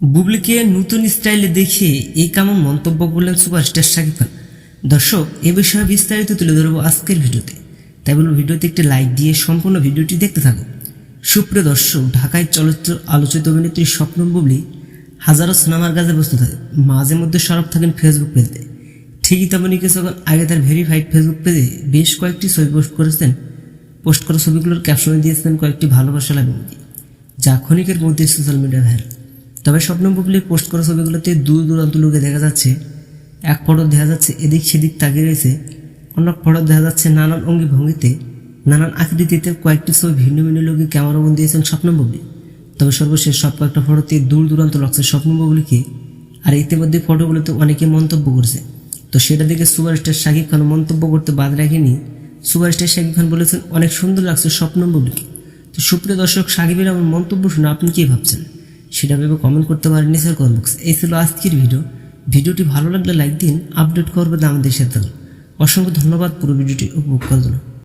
বুবলিকে নতুন স্টাইলে দেখে এই কেমন মন্তব্য করলেন সুপারস্টার শাকিব খান। দর্শক, এ বিষয়ে বিস্তারিত তুলে ধরবো আজকের ভিডিওতে। তাই বলব, ভিডিওতে একটি লাইক দিয়ে সম্পূর্ণ ভিডিওটি দেখতে থাকুন। সুপ্রিয় দর্শক, ঢাকায় চলচ্চিত্র আলোচিত অভিনেত্রী স্বপ্ন বুবলি হাজারো সিনেমার কাজে বসতে থাকে। মাঝে মধ্যে সরব থাকেন ফেসবুক পেজতে ঠিকই তেমনি কিছুক্ষণ আগে তার ভেরিফাইড ফেসবুক পেজে বেশ কয়েকটি ছবি পোস্ট করেছেন। পোস্ট করা ছবিগুলোর ক্যাপশনে দিয়েছিলেন কয়েকটি ভালোবাসা ইমোজি যা ক্ষণিকের মধ্যে সোশ্যাল মিডিয়া ভাইরাল তবে স্বপ্ন বুবলির পোস্ট করা ছবিগুলোতে দূর দূরান্ত লোকে দেখা যাচ্ছে। এক ফটো দেখা যাচ্ছে এদিক সেদিক তাকিয়ে রয়েছে। অন্য ফটো দেখা যাচ্ছে নানান অঙ্গি ভঙ্গিতে নানান আকৃতিতে কয়েকটি ছবি ভিন্ন ভিন্ন লোকে ক্যামেরাবন্দি দিয়েছেন স্বপ্ন বুবলি তবে সর্বশেষ সব কয়েকটা ফটোতে দূর দূরান্ত লাগছে স্বপ্ন বুবলিকে আর ইতিমধ্যে ফটোগুলোতে অনেকে মন্তব্য করছে। তো সেটা দেখে সুপারস্টার শাকিব খান মন্তব্য করতে বাদ রাখেনি। সুপারস্টার শাকিব খান বলেছেন, অনেক সুন্দর লাগছে স্বপ্ন বুবলিকে তো সুপ্রিয় দর্শক সাকিবের এমন মন্তব্য শুনে আপনি কি ভাবছেন? সেটা ভেবে কমেন্ট করতে পারেন নিচের কমেন্ট এই ছিল আজকের ভিডিও ভিডিওটি ভালো লাগলে লাইক দিন আপডেট করবে আমাদের সাথে অসংখ্য ধন্যবাদ, পুরো ভিডিওটি উপভোগ করার জন্য।